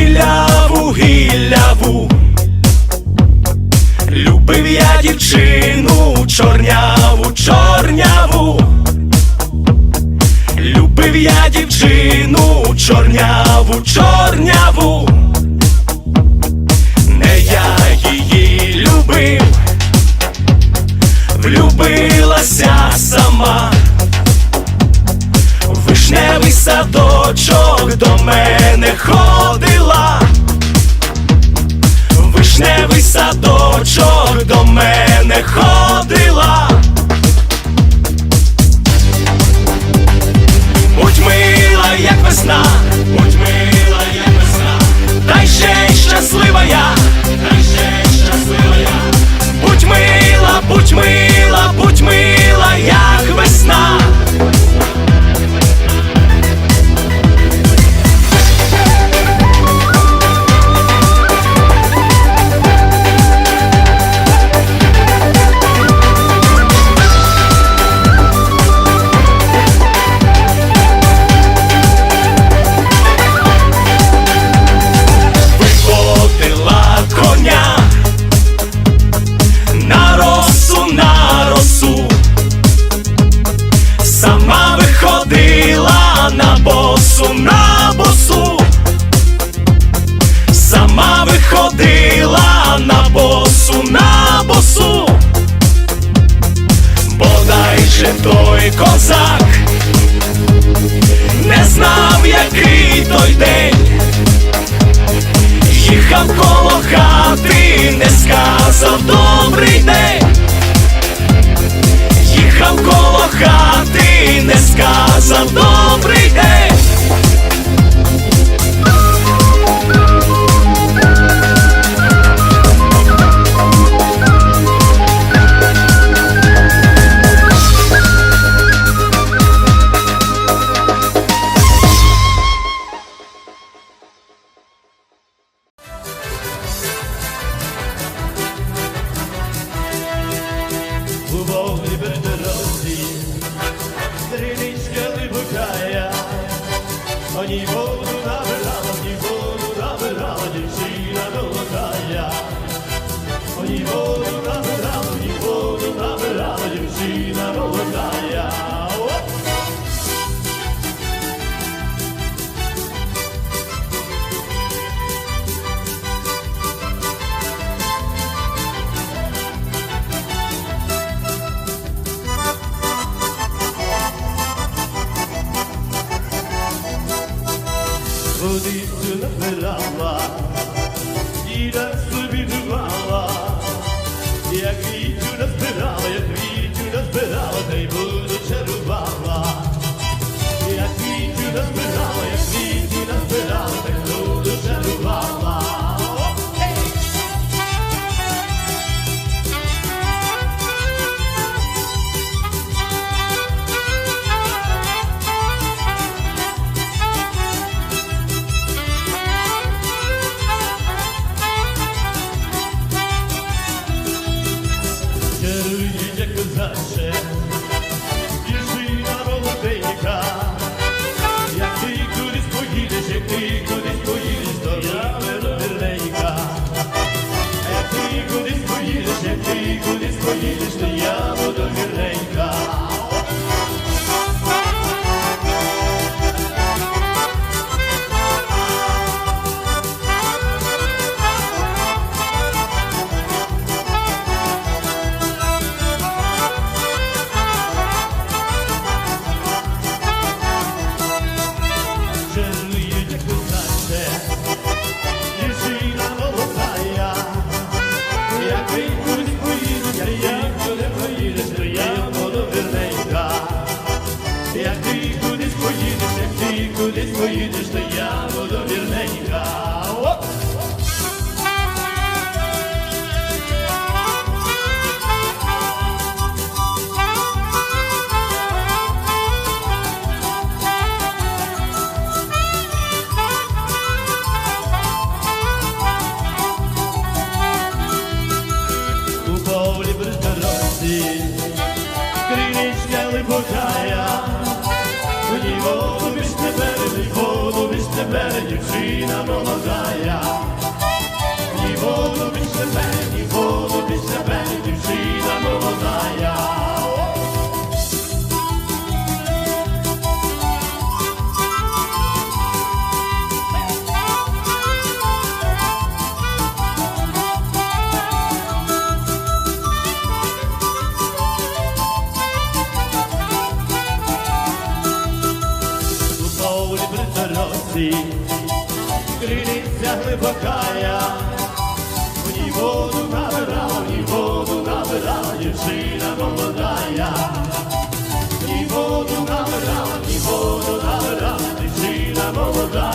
гіляву, гіляву, любив я дівчину, чорняву, чорняву, любив я дівчину, чорняву, чорняву, не я її любив, влюбилася сама. Вишневий садочок до мене ходить до мене ходила. Чи той козак, не знав, який той день, їхав коло хати, не сказав добрий день. 以后。تريد الحلوة It is будуть мої діжди, я буду вірний. na Molodaja Nie wolno być lepem, nie wolno być lepem Dziewczyna Molodaja See you. Криниця глибокая, в ній воду набирала, в ній воду набирала, дівчина молодая. В ній воду набирала, в ній воду набирала, дівчина молода.